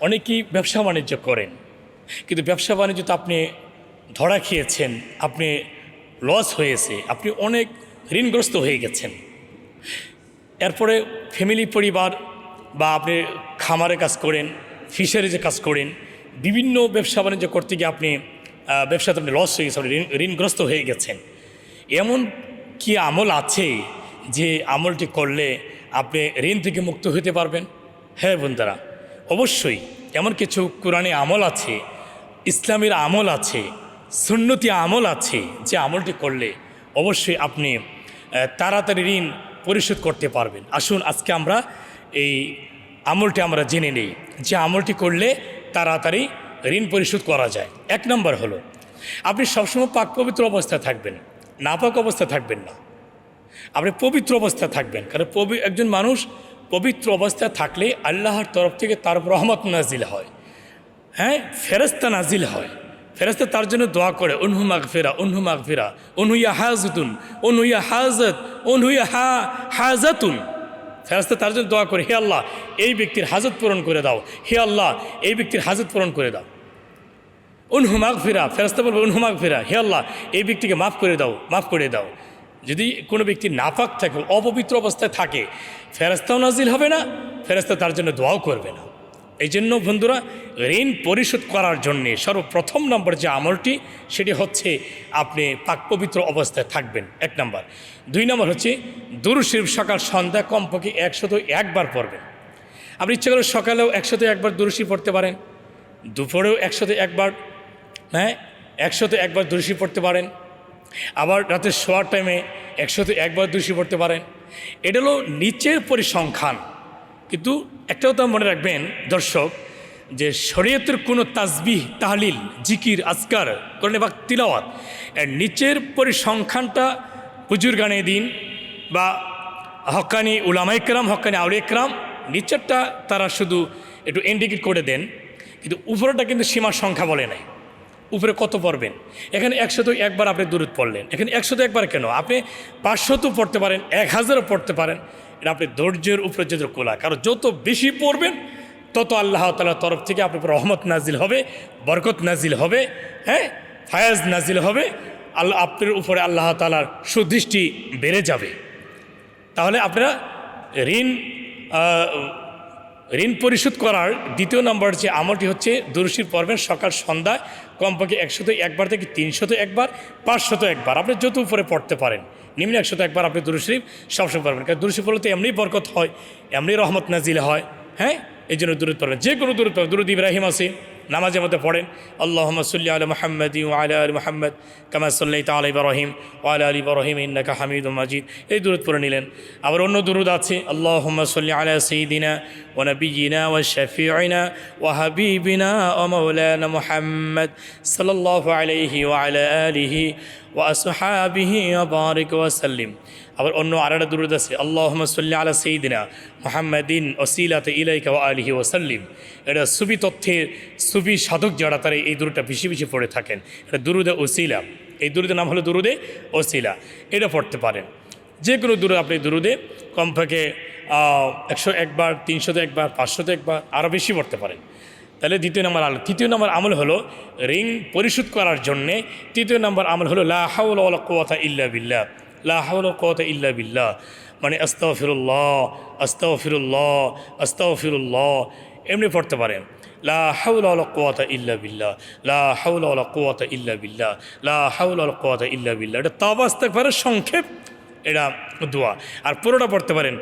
অনেকেই ব্যবসা বাণিজ্য করেন। কিন্তু ব্যবসা বাণিজ্য তো আপনি ধরা খেয়েছেন, আপনি লস হয়েছে, আপনি অনেক ঋণগ্রস্ত হয়ে গেছেন। এরপরে ফ্যামিলি পরিবার বা আপনি খামারে কাজ করেন ফিশারিজে কাজ করেন, বিভিন্ন ব্যবসা বাণিজ্য করতে গিয়ে আপনি ব্যবসাতে আপনি লস হয়ে গেছেন ঋণগ্রস্ত হয়ে গেছেন। এমন কি আমল আছে যে আমলটি করলে আপনি ঋণ থেকে মুক্ত হতে পারবেন? হ্যাঁ বন্ধুরা অবশ্যই এমন কিছু কোরআনে আমল আছে, ইসলামের আমল আছে, সুন্নতি আমল আছে যে আমলটি করলে অবশ্যই আপনি তাড়াতাড়ি ঋণ পরিশোধ করতে পারবেন। আসুন আজকে আমরা এই আমলটি আমরা জেনে নেই যে আমলটি করলে তাড়াতাড়ি ঋণ পরিশোধ করা যায়। এক নম্বর হলো, আপনি সবসময় পাক পবিত্র অবস্থায় থাকবেন, নাপাক অবস্থায় থাকবেন না। আপনি পবিত্র অবস্থায় থাকবেন, কারণ একজন মানুষ পবিত্র অবস্থায় থাকলে আল্লাহর তরফ থেকে তার রহমত নাজিল হয়। হ্যাঁ? ফেরস্তা নাজিল হয়। ফেরস্তা তার জন্য দোয়া করে, উনহু মাগ ফেরা উনহু ফেরা উনহুইয়া হাজতুন উনহুইয়া হাজত উনহুইয়া হা, হাজাতুন। ফেরস্তা তার জন্য দোয়া করে, হে আল্লাহ, এই ব্যক্তির হাজত পূরণ করে দাও। হে আল্লাহ, এই ব্যক্তির হাজত পূরণ করে দাও। উনহু মাগ ফেরা ফেরস্তা বলবে, উনহু মাগ ফেরা হে আল্লাহ, এই ব্যক্তিকে মাফ করে দাও, মাফ করে দাও। যদি কোনো ব্যক্তি নাপাক থাকে, অপবিত্র অবস্থায় থাকে ফেরস্তাও নাজিল হবে না ফেরস্তা তার জন্য দোয়াও করবে না। এই জন্য বন্ধুরা, ঋণ পরিশোধ করার জন্যে সর্বপ্রথম নম্বর যে আমলটি, সেটি হচ্ছে আপনি পাক পবিত্র অবস্থায় থাকবেন। এক নম্বর। দুই নম্বর হচ্ছে দুরুশির সকাল সন্ধ্যা কমপক্ষে একশত একবার পড়বেন। আপনি ইচ্ছে করে সকালেও একশত একবার দুরুশি পড়তে পারেন, দুপুরেও একশত একবার হ্যাঁ একশত একবার দুরুশি পড়তে পারেন। আবার রাতের শোয়ার টাইমে একশত একবার দুশো পড়তে পারেন। এটা হলো নিচের পরিসংখ্যান। কিন্তু একটাও তো মনে রাখবেন, দর্শক, যে শরীয়তের কোনো তাজবিহ তাহলিল, জিকির, আজকার করণে বা তিলাওয়াত, এর নিচের পরিসংখ্যানটা হুজুর গানে দিন বা হকানি উলামাইকরাম হকানি আউলিকরাম নিচেরটা তারা শুধু একটু ইন্ডিকেট করে দেন। কিন্তু উপরেটা কিন্তু সীমার সংখ্যা বলে নাই। উপরে কত পড়বেন? এখানে একশত একবার আপনি দূরত পড়লেন। এখানে একশত একবার কেন? আপনি পাঁচশত পড়তে পারেন এক হাজারও পড়তে পারেন। এটা আপনি ধৈর্যের উপরে যে কোলা কারণ যত বেশি পড়বেন, তত আল্লাহ তালার তরফ থেকে আপনার উপর রহমত নাজিল হবে, বরকত নাজিল হবে হ্যাঁ? ফায়াজ নাজিল হবে, আল্লাহ আপনার উপরে আল্লাহ তালার সুদৃষ্টি বেড়ে যাবে। তাহলে আপনারা ঋণ ঋণ পরিশোধ করার দ্বিতীয় নম্বর যে আমলটি হচ্ছে, দুরুশির পর্বের সকাল সন্ধ্যায় কমপক্ষে একশত একবার থেকে তিনশত একবার, পাঁচশত একবার। আপনি যত উপরে পড়তে পারেন, নিম্ন একশত একবার আপনি দুরুশরীফ সবসময় পারবেন কারণ দুরুশরীফ পড়লে তো এমনি বরকত হয়, এমনি রহমত নাজিল হয় হ্যাঁ? এই জন্য দূরত পড়বেন। যে কোনো দূরত পড়বেন। দুরুদ ইব্রাহিম আছে নামাজের মধ্যে পড়েন। আল্লাহ সাল্লি আল মোহাম্মদ ইউ আল মোহাম্মদ, কামা সাল্লাই তাল ইব্রাহিম ওয়ালা আলী বরহিম ইন্নাকা হামিদ মাজিদ। এই দূরত পড়ে নিলেন। আবার অন্য দুরুদ আছে আল্লাহ সাল্লি আলা সঈদিনা ও নবীনা ও শফিনা ও হাবিবিনা ও মৌলানা মোহাম্মদ সাল্লাহ আলহি ওয়ালা আলিহি ও আসহাবিহি বারিক ওয়াসাল্লিম আবার অন্য আরেকটা দুরুদ আছে আল্লাহ সাল্লি আলা সঈদিনা মোহাম্মদিন ওসিলাত ইলাইকা ও আলিহি ওসাল্লিম এটা সুবি তথ্যের সুবি সাধক যারা, তারা এই দুরুদটা বেশি বেশি পড়ে থাকেন। এটা দুরুদে ওসিলা। এই দুরুদের নাম হলো দুরুদে ওসিলা। এটা পড়তে পারেন। যে কোনো দূরে আপনি দুরুদে কমপক্ষে একশো একবার, তিনশোতে একবার, পাঁচশোতে একবার আরও বেশি পড়তে পারেন। তাহলে দ্বিতীয় নম্বর আল তৃতীয় নম্বর আমল হলো ঋণ পরিশোধ করার জন্যে তৃতীয় নম্বর আমল হলো লাহাউল কোয়াতা ইল্লা বিল্লাহ। লাহাউল কোয়াতা ইল্লা বিল্লা মানে আস্তাফিরুল্লাহ আস্তাফিরুল্লাহ আস্তাফিরুল্লাহ এমনি পড়তে পারেন। লা ইল্লা বিল্লাহ। লা ইল্লা বিল্লাহ। লা ইল্লা বিল্লাহ। এটা সংক্ষেপ, এটা দোয়া। আর পুরোটা পড়তে পারেন।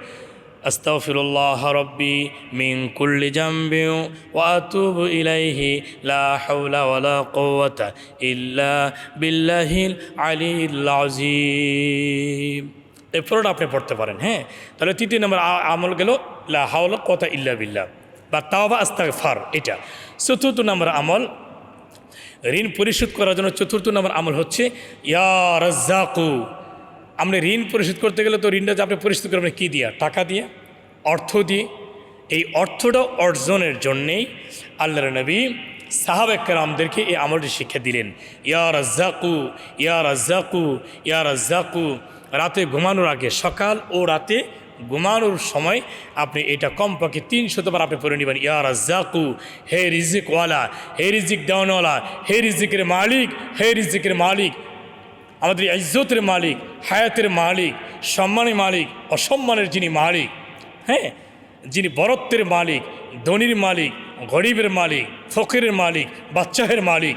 আস্তাগফিরুল্লাহ রব্বি মিন কুল্লি জামবি ওয়া আতুবু ইলাইহি লা হাওলা ওয়ালা কুওয়াতা ইল্লা বিল্লাহিল আলিয়্যিল আযীম। এই পুরোটা আপনি পড়তে পারেন হ্যাঁ? তাহলে তৃতীয় নম্বর আমল গেল, লা হাওলা কুওয়াতা ইল্লা বিল্লাহ। বা তাওবা, আস্তাগফার, এটা। চতুর্থ নম্বর আমল, ঋণ পরিশোধ করার জন্য চতুর্থ নম্বর আমল হচ্ছে, ইয়া রাজ্জাকু আপনি ঋণ পরিশোধ করতে গেলে তো ঋণটা যে আপনি পরিশোধ করবেন, কী দিয়া? টাকা দিয়ে? অর্থ দিয়ে? এই অর্থটা অর্জনের জন্যেই আল্লাহর নবী সাহাবেকরামদেরকে এই আমলটি শিক্ষা দিলেন। ইয়া রাজ্জাকু ইয়া রাজ্জাকু ইয়া রাজ্জাকু, রাতে ঘুমানোর আগে সকাল ও রাতে ঘুমানোর সময় আপনি এটা কমপক্ষে তিন শতবার আপনি পড়ে নেবেন। ইয়া রাজ্জাকু, হে রিজিকওয়ালা, হে রিজিক দেওয়ানওয়ালা, হে রিজিকের মালিক, হে রিজিকের মালিক আমাদের ইজ্জতের মালিক, হায়াতের মালিক, সম্মানের মালিক, অসম্মানের যিনি মালিক হ্যাঁ? যিনি বরত্বের মালিক, ধনির মালিক, গরিবের মালিক, ফকিরের মালিক বাচ্চাহের মালিক,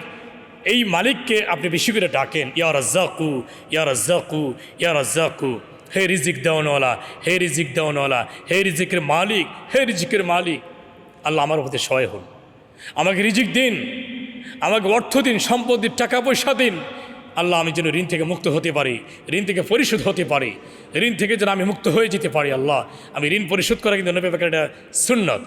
এই মালিককে আপনি বেশি করে ডাকেন, ইয়া রাজ্জাকু ইয়া রাজ্জাকু ইয়া রাজ্জাকু, হে রিজিক দেওয়ানওয়ালা, হে রিজিক দেওয়ানওয়ালা, হে রিজিকের মালিক, হে রিজিকের মালিক, আল্লাহ আমার হতে সহায় হন। আমাকে রিজিক দিন, আমাকে অর্থ দিন, সম্পদ দিন, টাকা পয়সা দিন আল্লাহ, আমি যেন ঋণ থেকে মুক্ত হতে পারি, ঋণ থেকে পরিশোধ হতে পারি, ঋণ থেকে যেন আমি মুক্ত হয়ে যেতে পারি আল্লাহ। আমি ঋণ পরিশোধ করা কিন্তু নবী পাকের এটা সুন্নত।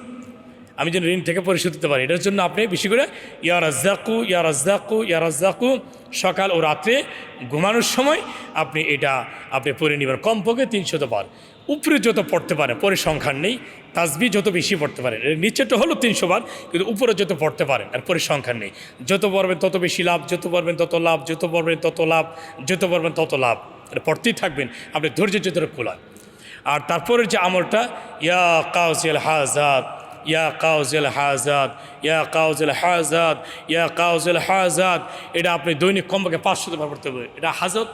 আমি যেন ঋণ থেকে পরিশোধ দিতে পারি। এটার জন্য আপনি বেশি করে ইয়া রাজ্জাকু ইয়া রাজ্জাকু ইয়া রাজ্জাকু, সকাল ও রাত্রে ঘুমানোর সময় আপনি এটা আপনি পড়ে নেবেন। কমপক্ষে তিনশত বার। উপরে যত পড়তে পারেন পরিসংখ্যান নেই। তাজবি যত বেশি পড়তে পারেন। নিচেটা হলো তিনশো বার, কিন্তু উপরে যত পড়তে পারেন, আর পরিসংখ্যান নেই। যত পড়বেন তত বেশি লাভ, যত পড়বেন তত লাভ, যত পড়বেন তত লাভ, যত পড়বেন তত লাভ। এটা পড়তেই থাকবেন, আপনি ধৈর্য যত খোলা আর তারপরে যে আমলটা, ইয়া কাউজিল হাজাদ ইয়া কাউজিল হাজাদ ইয়া কাউজিল হাজাদ ইয়া কাউজিল হাজাদ এটা আপনি দৈনিক কমপক্ষে পাঁচশো বার পড়তে হবে। এটা হাজত?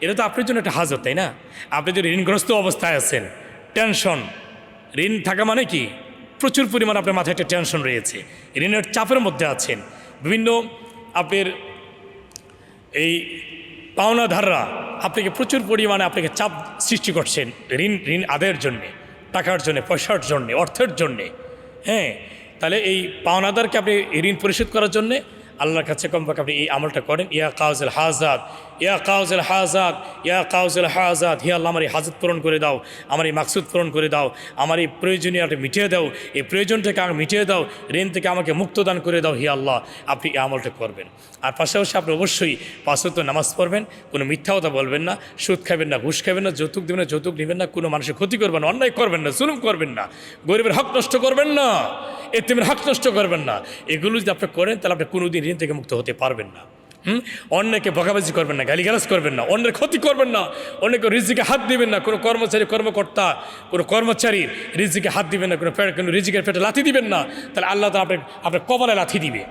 এটা তো আপনার জন্য একটা হাজত, তাই না? আপনি যদি ঋণগ্রস্ত অবস্থায় আছেন টেনশন ঋণ থাকা মানে কি? প্রচুর পরিমাণ আপনার মাথায় একটা টেনশন রয়েছে। ঋণের চাপের মধ্যে আছেন। বিভিন্ন আপনার এই পাওনাধাররা আপনাকে প্রচুর পরিমাণে আপনাকে চাপ সৃষ্টি করছেন ঋণ ঋণ আদায়ের জন্যে, টাকার জন্যে, পয়সার জন্যে, অর্থের জন্যে। হ্যাঁ তাহলে এই পাওনাদারকে আপনি ঋণ পরিশোধ করার জন্যে আল্লাহর কাছে কমপক্ষে আপনি এই আমলটা করেন। ইয়া কাউজেল হাজাদ ইয়া কাউজেল হাজাদ ইয়া কাউজেল হাজাদ হে আল্লাহ, আমার এই হাজত পূরণ করে দাও, আমার এই মাকসুদ পূরণ করে দাও, আমার এই প্রয়োজনীয়টা মিটিয়ে দাও, এই প্রয়োজনটাকে আমাকে মিটিয়ে দাও, ঋণ থেকে আমাকে মুক্তদান করে দাও, হে আল্লাহ, আপনি এই আমলটা করবেন। আর পাশাপাশি আপনি অবশ্যই পাঁচত্ব নামাজ পড়বেন, কোনো মিথ্যা কথা বলবেন না, সুদ খাবেন না, ঘুষ খাবেন না, যৌতুক দেবেন না, যৌতুক নেবেন না, কোনো মানুষের ক্ষতি করবেন না, অন্যায় করবেন না, জুলুম করবেন না, গরিবের হক নষ্ট করবেন না, এতিমের হক নষ্ট করবেন না, এগুলো যদি আপনি করেন, তাহলে আপনি কোনো দিন ঋণ থেকে মুক্ত হতে পারবেন না। হুম? অন্যকে বকাবাজি করবেন না, গালিগালাজ করবেন না, অন্যের ক্ষতি করবেন না, অন্যকে রিজিকে হাত দিবেন না, কোনো কর্মচারী, কর্মকর্তা, কোনো কর্মচারীর রিজিকে হাত দিবেন না, কোনো কোনো রিজিকের পেটে লাথি দিবেন না, তাহলে আল্লাহ তো আপনার আপনার কপালে লাথি দিবে।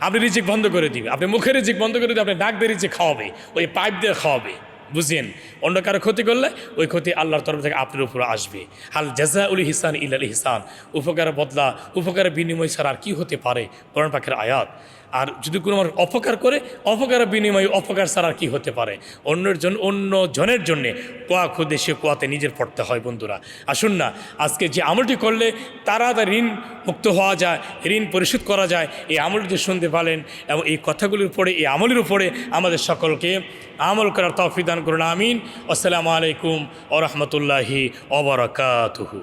আপনি রিজিক বন্ধ করে দিবে, আপনি মুখের রিজিক বন্ধ করে দিবে, আপনি ডাক দিয়ে রিজিক খাওয়াবে, ওই পাইপ দিয়ে খাওয়াবে। বুঝেন অন্য কারও ক্ষতি করলে ওই ক্ষতি আল্লাহর তরফ থেকে আপনার উপর আসবে। হাল জাজা উল হিসান ইল হিসান উপকারের বদলা উপকারের বিনিময় ছাড়া আর কী হতে পারে? কোরআন পাখের আয়াত। আর যদি কোনো মানুষ অপকার করে অপকারের বিনিময়ে অপকার ছাড়া আর কী হতে পারে? অন্যের জন্য অন্য জনের জন্যে কোয়া খুদে, সে কোয়াতে নিজের পড়তে হয় বন্ধুরা। আসুন না, আজকে যে আমলটি করলে তারা তার ঋণ মুক্ত হওয়া যায়, ঋণ পরিশোধ করা যায়, এই আমলটি শুনতে পারেন এবং এই কথাগুলির উপরে, এই আমলের উপরে আমাদের সকলকে আমল করার তৌফিক দান করুন আমিন। আসসালামু আলাইকুম ও রহমতুল্লাহি ওবরাকাতুহু